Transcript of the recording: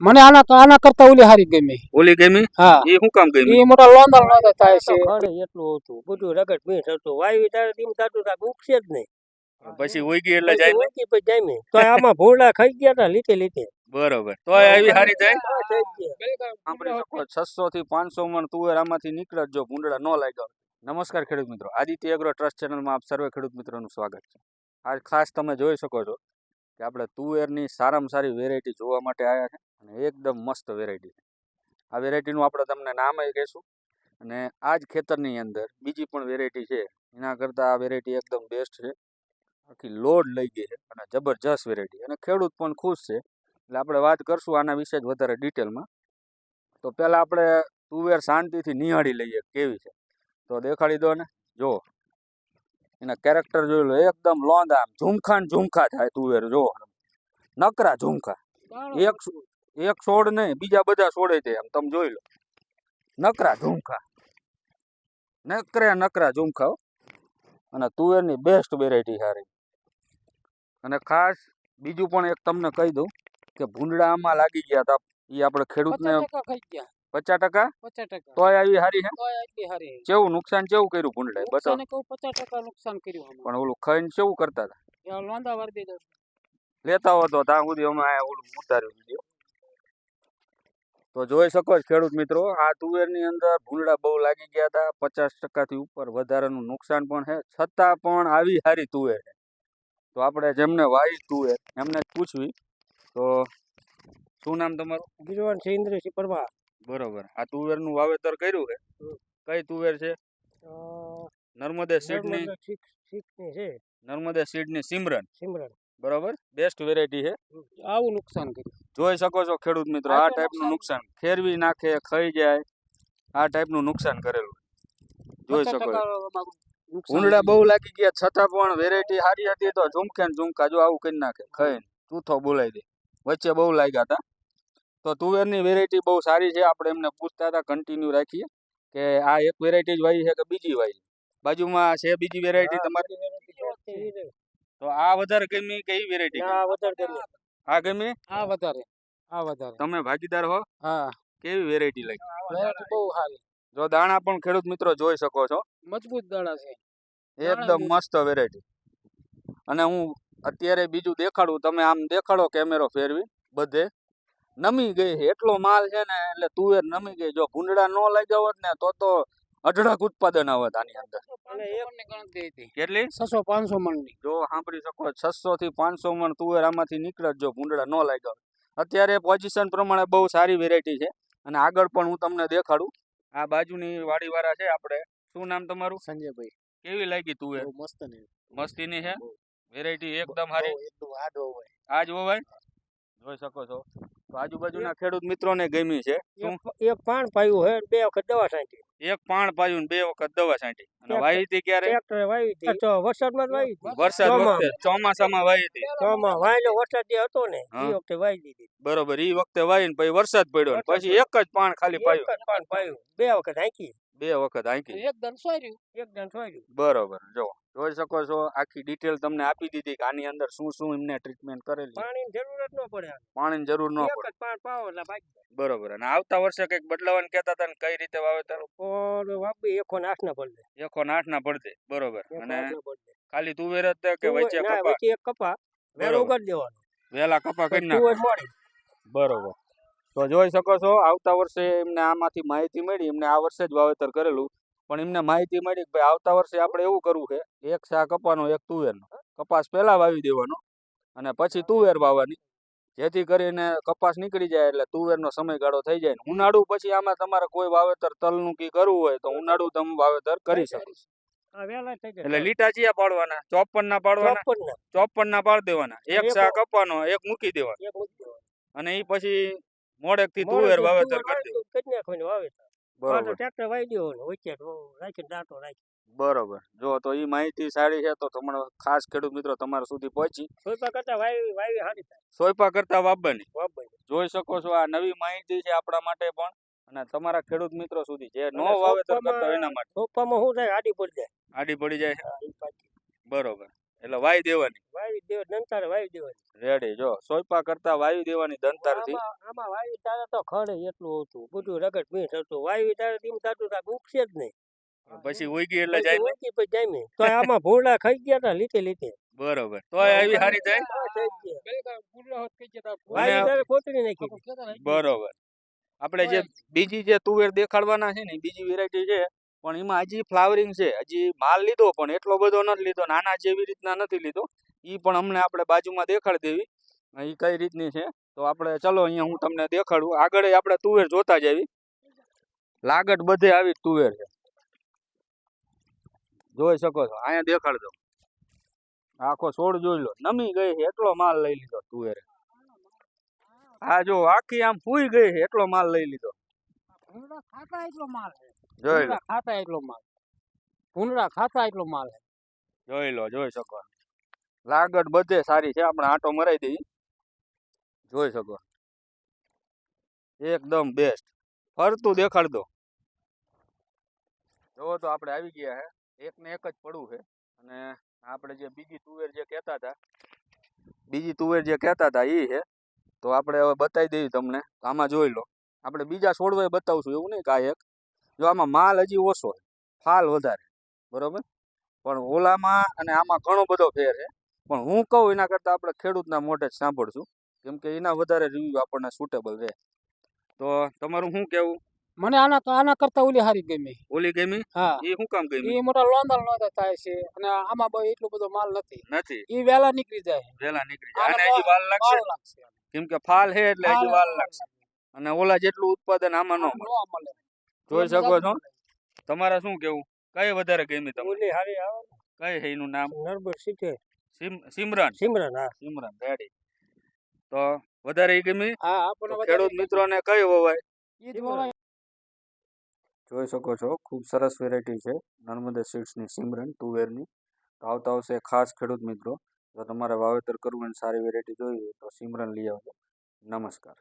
મને આના આના કરતા ઓલી હારી ગમી. ઓલી ગમી? હા. એ શું કામ ગમી? એ મોટા લોંદા લોંદા થાય છે. એટલું હતું. બધું રગડ મીઠ થતો વાયુ તારે ધીમ થતું તા ઉગશે જ નહીં. પછી ઉગી એટલે જાય? ઉગી પછી જાય નહીં. તો આમાં ભૂંડા ખાઈ ગયા તા લીતે લીતે બરોબર. તો આવી હારી જાય. સાંભળી શકો છસો થી પાંચસો મણ તુવેર આમાંથી નીકળે જ જો ભૂંડા ન લાગ્યો નમસ્કાર ખેડૂત મિત્રો. આદિત્ય એગ્રો ટ્રસ્ટ ચેનલમાં આપ સર્વે ખેડૂત મિત્રોનું સ્વાગત છે. આજ ખાસ તમે જોઈ શકો છો કે આપણે તુવેરની સારામાં સારી વેરાયટી જોવા માટે આવ્યા છે. અને એકદમ મસ્ત વેરાયટી આ વેરાયટીનું આપણે તમને નામ કહીશું. અને આ જ ખેતરની અંદર બીજી પણ વેરાયટી છે. એના કરતાં આ વેરાયટી એકદમ બેસ્ટ છે. આખી લોડ લઈ ગઈ છે અને જબરજસ્ત વેરાયટી અને ખેડૂત પણ ખુશ છે. એટલે આપણે વાત કરશું આના વિશે જ વધારે ડિટેલમાં તો પહેલાં આપણે તુવેર શાંતિથી નિહાળી લઈએ કેવી છે. તો દેખાડી દો ને. જો. એના કેરેક્ટર જોઈ લો. એકદમ લોંદા આમ ઝુમખા ને ઝુમખા થાય તુવેર. જો. નકરા ઝુમખા. એક સો- એક છોડ નહીં બીજા બધા છોડે છે એમ તમે જોઈ લો. નકરા ઝુમખા. નકરે નકરા ઝુમખા અને તુવેરની બેસ્ટ વેરાયટી સારી અને ખાસ બીજું પણ એક તમને કહી દઉં કે ભૂંડળા આમાં લાગી ગયા હતા એ આપણે ખેડૂતને પચાસ ટકા તોય આવી હારી હે? કેવું નુકસાન કેવું કર્યું ભૂંડળા બતાવો પચાસ ટકા નુકસાન કર્યું પણ ઓલું ખાઈને કેવું કરતા હતા લેતા હોતો ત્યાં સુધી અમે ઓલું ઉતાર્યું તો જોઈ શકો છો ખેડૂત મિત્રો આ તુવેરની અંદર ભૂંડા બહુ લાગી ગયા હતા પચાસ ટકાથી ઉપર વધારાનું નુકસાન પણ છે છતાં પણ આવી સારી તુવેર છે. તો આપણે જેમને વાવી તુવેર એમને પૂછવી તો શું નામ તમારું? ગિરવાન છે પરમાર. બરોબર આ તુવેરનું વાવેતર કર્યું છે? કઈ તુવેર છે? નર્મદે સીડની છે. નર્મદે સીડની સિમરન. સિમરન. બરોબર? બેસ્ટ વેરાયટી છે. આવું નુકસાન કર્યું. જોઈ શકો છો ખેડૂત મિત્રો આ ટાઈપનું નુકસાન. ખેરવી નાખે ખાઈ જાય આ ટાઈપનું નુકસાન કરેલું. જોઈ શકો કર્યું. બહુ લાગી ગયા છતાં પણ વેરાયટી સારી હતી તો ઝુમકે ને ઝુમકા જો આવું કરી નાખે ખાઈને. ચૂથો બોલાવી દે. વચ્ચે બહુ લાગ્યા હતા. તો તુવેરની વેરાયટી બહુ સારી છે. આપણે એમને પૂછતા હતા કન્ટિન્યુ રાખીએ કે આ એક વેરાયટી જ વાવી છે કે બીજી વાવી બાજુમાં છે બીજી વેરાયટી તમારી? તો આ વધારે ગમી કે એ વેરાયટી આ વધારે ગમી. આ ગમી? આ વધારે આ વધારે. તમે ભાગીદાર હો? હા. કેવી વેરાયટી લાગી? વેરાયટી બહુ સારી. જો દાણા પણ ખેડૂત મિત્રો જોઈ શકો છો. મજબૂત દાણા છે. એકદમ મસ્ત વેરાયટી અને હું અત્યારે બીજું દેખાડું તમે આમ દેખાડો કેમેરો ફેરવી બધે. નમી ગઈ એટલો માલ છે ને એટલે તુવેર નમી ગઈ. જો ભૂંડડા ન લાગ્યા હોત ને તો તો અઢળક ઉત્પાદન આવે આની અંદર. અને એક મણની ગણતરી હતી. કેટલી? છસો પાંચસો મણની. જો સાંભળી શકો છસો થી પાંચસો મણ તુવેર આમાંથી નીકળે જો ભૂંડળા ન લાગ્યો અત્યારે પોઝિશન પ્રમાણે બહુ સારી વેરાયટી છે. અને આગળ પણ હું તમને દેખાડું. આ બાજુની વાડીવાળા છે આપણે. શું નામ તમારું? સંજયભાઈ. કેવી લાગી તુવેર બહુ મસ્ત ને મસ્તીની છે? વેરાયટી એકદમ સારી. આજ હોવાય જોઈ શકો છો. આજુબાજુના ખેડૂત મિત્રોને ગમી છે. એક- એક પાણ પાયું હે બે વખત દવા છાંટી. એક પાણ પાયું બે વખત દવા છાંટી. અને વાવી હતી ક્યારે? ટ્રેક્ટરે વાવી હતી. તો વરસાદમાં જ વાવી હતી. વરસાદ વખતે ચોમાસામાં વાવી હતી. ચોમાં વાયલો વરસાદ જે હતો ને એ વખતે વાવી દીધી. બરોબર ઈ વખતે વાવીને પછી વરસાદ પડ્યો ને પછી એક જ પાણ ખાલી એક પાયું. જ પાણ પાયું. બે વખત હાંકી. બે વખત આંકી એક દન સોર્યું એક છોડ્યું બરોબર જો જોઈ શકો છો આખી ડિટેલ તમને આપી દીધી કે આની અંદર શું શું એમને ટ્રીટમેન્ટ કરેલી. પાણીની જરૂરત ન પડે. પાણીની જરૂર ન પડે. પાણી પાવો એટલે બાકી બરોબર અને આવતા વર્ષે કંઈક બદલાવાનું કહેતા હતા ને કઈ રીતે વાવેતર? વાપી એકો નાશ ના પડે. એકો નાશ ના પડે બરોબર. અને ખાલી તુવેર જ કે વચ્ચે કપા? વચ્ચે એક કપા. વેલો. ઉગાડી દેવાનો. વેલા કપા કરી નાખો બરોબર. તો જોઈ શકો છો આવતા વર્ષે એમને આમાંથી માહિતી મળી એમને આ વર્ષે જ વાવેતર કરેલું. પણ એમને માહિતી મળી કે ભાઈ આવતા વર્ષે આપણે એવું કરવું છે એક શા કપાનો એક તુવેરનો. કપાસ પહેલા વાવી દેવાનો અને પછી તુવેર વાવવાની. જેથી કરીને કપાસ નીકળી જાય એટલે તુવેરનો સમયગાળો થઈ જાય ઉનાળુ પછી આમાં તમારે કોઈ વાવેતર તલનું કી કરવું હોય તો ઉનાળુ તમે વાવેતર કરી શકો છો. એટલે લીટા ચિયા પાડવાના ચોપન ના પાડવાના ચોપન ના પાડી દેવાના. એક શા કપાનો એક મૂકી દેવાનો. અને એ પછી મોડેકથી તુવેર વાવેતર કરી દેવાનું બરોબર. ટ્રેક્ટર દેવાનું વચ્ચે રાખીને રાખી બરોબર. જો તો એ માહિતી સારી છે તો તમારો ખાસ ખેડૂત મિત્રો તમારા સુધી પહોંચી. સોયપા કરતા વાવી વાવી સારી થાય. સોયપા કરતા વાવવાની વાવવાની. જોઈ શકો છો આ નવી માહિતી છે આપણા માટે પણ. અને તમારા ખેડૂત મિત્રો સુધી જે નો વાવેતર કરતા એના માટે. સોપામાં શું થાય? આડી પડી જાય. આડી પડી જાય. બરોબર. એટલે વાઈ દેવાની. વાવી દેવા દંતાર વાવી દેવાની. રેડી જો સોયપા કરતા વાવી દેવાની દંતારથી આમાં વાવી તારે તો ખડે એટલું હતું. બધું રગડ મીઠ હતું. વાવી તારે તેમ થતું તાક ઉગશે જ નહીં. પછી ઉગી એટલે જાય ને પછી પછી જાય તો આમાં ભૂંડા ખાઈ ગયા તા લીતે લીતે બરોબર. તો આવી હારી જાય? વાવી બરોબર. આપણે જે બીજી જે તુવેર દેખાડવાના છે ને બીજી વેરાયટી છે પણ એમાં હજી ફ્લાવરિંગ છે, હજી માલ લીધો પણ એટલો બધો નથી લીધો, નાના જેવી રીતના નથી લીધો. એ પણ અમને આપણે બાજુમાં દેખાડી દેવી. એ કઈ રીતની છે? તો આપણે ચલો અહીંયા હું તમને દેખાડું. આગળ આપણે તુવેર જોતા જ આવી લાગટ બધે આવી તુવેર છે. જોઈ શકો છો. અહીંયા દેખાડ દો આખો છોડ જોઈ લો. નમી ગઈ છે, એટલો માલ લઈ લીધો તુવેરે. આ જો આખી આમ ફૂઈ ગઈ છે, એટલો માલ લઈ લીધો. એટલો માલ છે. જોઈ લો. ખાતા એટલો માલ. પુનરા ખાતા એટલો માલ જોઈ લો જોઈ શકો. લાગડ બધે સારી છે આપણે આટો મરાઈ દઈ જોઈ શકો. એકદમ બેસ્ટ ફરતું દેખાડ દો. જોવો તો આપણે આવી ગયા હે. એક ને એક જ પડવું છે અને આપણે જે બીજી તુવેર જે કહેતા હતા બીજી તુવેર જે કહેતા હતા એ છે તો આપણે હવે બતાવી દઈએ તમને. આમાં જોઈ લો. આપણે બીજા છોડવાય બતાવશું એવું નહીં કાંઈ એક. જો આમાં માલ હજી ઓછો ફાલ વધારે બરોબર? પણ ઓલામાં અને આમાં ઘણો બધો ફેર છે. પણ હું કહું એના કરતાં આપણે ખેડૂતના મોઢે જ સાંભળશું કેમ કે એના વધારે રિવ્યુ આપણને સુટેબલ રહે. તો તમારું શું કેવું મને આના આના કરતા ઓલી હારી ગમી. ઓલી ગમી? હા. એ શું કામ ગમી? એ મોટા લોંદલ નો થાય છે અને આમાં બહુ એટલો બધો માલ નથી. નથી. એ વહેલા નીકળી જાય. વેલા નીકળી જાય. અને હજી વાલ લાગશે? કેમ કે ફાલ છે એટલે હજી વાલ લાગશે. અને ઓલા જેટલું ઉત્પાદન આમાં નો મળે. જોઈ શકો છો. તમારે શું કેવું? કઈ વધારે ગમી તમને? ઓલી હારી આવે કઈ છે એનું નામ? નરબર સિમ- સિમરન. સિમરન હા. સિમરન રેડી તો વધારે ઈ ગમી? હા આપણો ખેડૂત મિત્રોને કઈ હોવાય ઈ જ જોઈ શકો છો ખૂબ સરસ વેરાયટી છે. નર્મદા સીડ્સની સિમરન તુવેરની. તો આવતા આવશે ખાસ ખેડૂત મિત્રો જો તમારે વાવેતર કરવું અને સારી વેરાયટી જોઈએ તો સિમરન લઈ આવજો. નમસ્કાર.